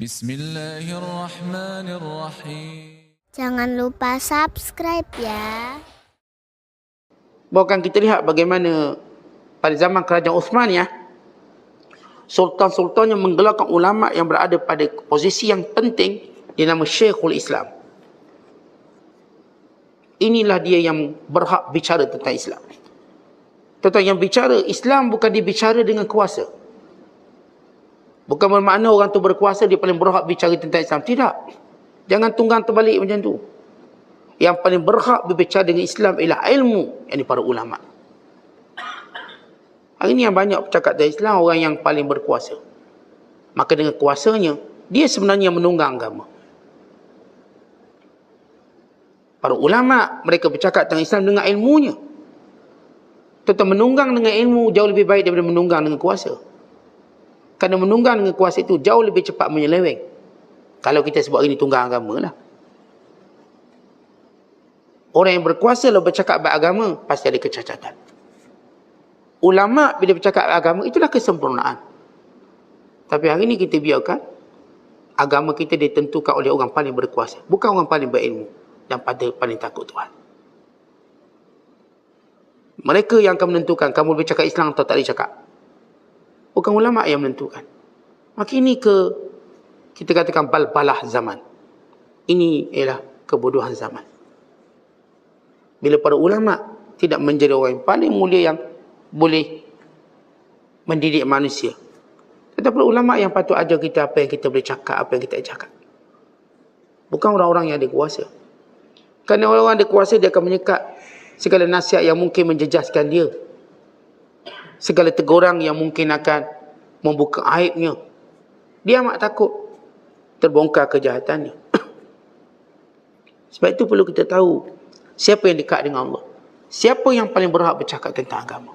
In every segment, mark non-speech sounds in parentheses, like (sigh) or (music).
Bismillahirrahmanirrahim. Jangan lupa subscribe ya. Bahkan kita lihat bagaimana pada zaman kerajaan Uthman ya, sultan-sultan yang menggelarkan ulama yang berada pada posisi yang penting dinama Syekhul Islam. Inilah dia yang berhak bicara tentang Islam. Tentang yang bicara Islam bukan dibicara dengan kuasa. Bukan bermakna orang tu berkuasa dia paling berhak bicara tentang Islam. Tidak. Jangan tunggang terbalik macam tu. Yang paling berhak berbicara dengan Islam ialah ilmu. Yang para ulama. Hari ini yang banyak bercakap tentang Islam orang yang paling berkuasa. Maka dengan kuasanya, dia sebenarnya menunggang agama. Para ulama mereka bercakap tentang Islam dengan ilmunya. Tentang menunggang dengan ilmu jauh lebih baik daripada menunggang dengan kuasa. Kerana menunggang dengan kuasa itu jauh lebih cepat menyeleweng. Kalau kita sebut ini tunggang agama lah. Orang yang berkuasa lalu bercakap about agama, pasti ada kecacatan. Ulama bila bercakap agama, itulah kesempurnaan. Tapi hari ini kita biarkan, agama kita ditentukan oleh orang paling berkuasa. Bukan orang paling berilmu dan pada paling takut Tuhan. Mereka yang akan menentukan kamu bercakap Islam atau tak boleh cakap. Bukan ulama yang menentukan. Maka ini ke kita katakan bal-balah zaman. Ini ialah kebodohan zaman. Bila para ulama tidak menjadi orang yang paling mulia yang boleh mendidik manusia. Tetapi ulama yang patut ajar kita apa yang kita boleh cakap, apa yang kita cakap. Bukan orang-orang yang ada kuasa. Kerana orang-orang ada kuasa dia akan menyekat segala nasihat yang mungkin menjejaskan dia segala teguran yang mungkin akan membuka aibnya. Dia amat takut terbongkar kejahatannya. (clears throat) Sebab itu perlu kita tahu siapa yang dekat dengan Allah. Siapa yang paling berhak bercakap tentang agama.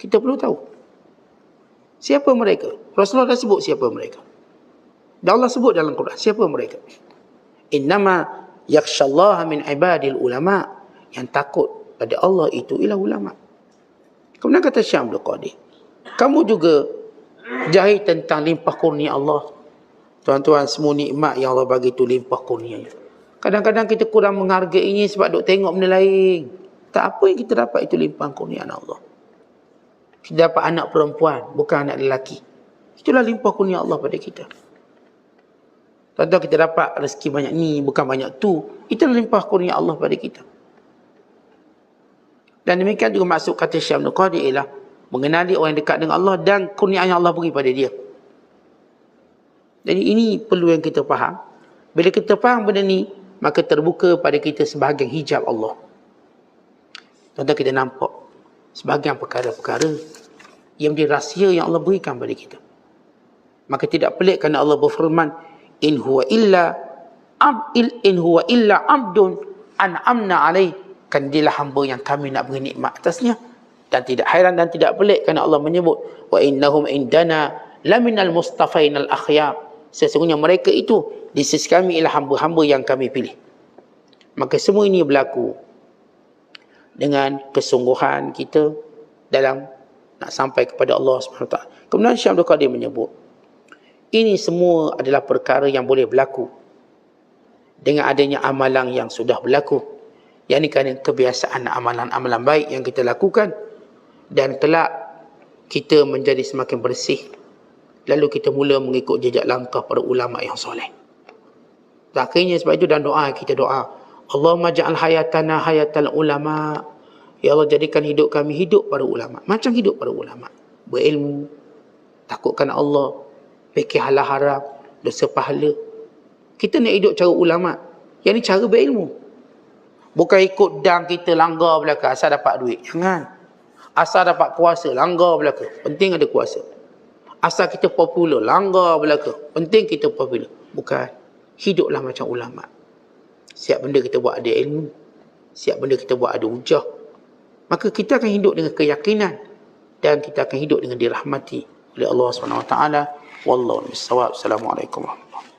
Kita perlu tahu. Siapa mereka? Rasulullah dah sebut siapa mereka. Dan Allah sebut dalam Quran siapa mereka. Innama yakshallaha min ibadil ulama. Yang takut pada Allah itu ialah ulama'. Kemudian kata Syekh Abdul Qadir, kamu juga jahil tentang limpah kurnia Allah. Tuan-tuan, semua nikmat yang Allah bagi itu limpah kurnia. Kadang-kadang kita kurang menghargainya sebab duk tengok benda lain. Tak apa yang kita dapat itu limpah kurnia Allah. Kita dapat anak perempuan, bukan anak lelaki. Itulah limpah kurnia Allah pada kita. Tuan-tuan, kita dapat rezeki banyak ni, bukan banyak tu. Itulah limpah kurnia Allah pada kita. Dan demikian juga maksud kata Syekh Ibn Qadir ialah mengenali orang yang dekat dengan Allah dan kurnia yang Allah beri pada dia. Jadi ini perlu yang kita faham. Bila kita faham benda ni, maka terbuka pada kita sebahagian hijab Allah. Contoh kita nampak sebahagian perkara-perkara yang menjadi rahsia yang Allah berikan pada kita. Maka tidak pelik kerana Allah berfirman, in huwa illa ab in huwa illa abdun an'amna alaihi kan dialah hamba yang kami nak beri nikmat atasnya. Dan tidak hairan dan tidak pelik kerana Allah menyebut wa innahum indana laminal mustafainal akhyar. Sesungguhnya mereka itu di sisi kami ialah hamba-hamba yang kami pilih. Maka semua ini berlaku dengan kesungguhan kita dalam nak sampai kepada Allah SWT. Kemudian Syekh Abdul Qadir menyebut, ini semua adalah perkara yang boleh berlaku dengan adanya amalan yang sudah berlaku yang ini kerana kebiasaan amalan-amalan baik yang kita lakukan. Dan kelak kita menjadi semakin bersih. Lalu kita mula mengikut jejak langkah para ulama yang soleh. Akhirnya sebab itu dan doa kita doa. Allahumma ja'al hayatana hayatal ulama. Ya Allah jadikan hidup kami hidup para ulama. Macam hidup para ulama. Berilmu. Takutkan Allah. Fikir halal haram. Dosa pahala. Kita nak hidup cara ulama. Yang ini cara berilmu. Bukan ikut dang kita langgar belaka asal dapat duit. Jangan. Asal dapat kuasa, langgar belaka. Penting ada kuasa. Asal kita popular, langgar belaka. Penting kita popular. Bukan. Hiduplah macam ulama. Siap benda kita buat ada ilmu. Siap benda kita buat ada ujah. Maka kita akan hidup dengan keyakinan. Dan kita akan hidup dengan dirahmati oleh Allah SWT. Wallahu Assalamualaikum warahmatullahi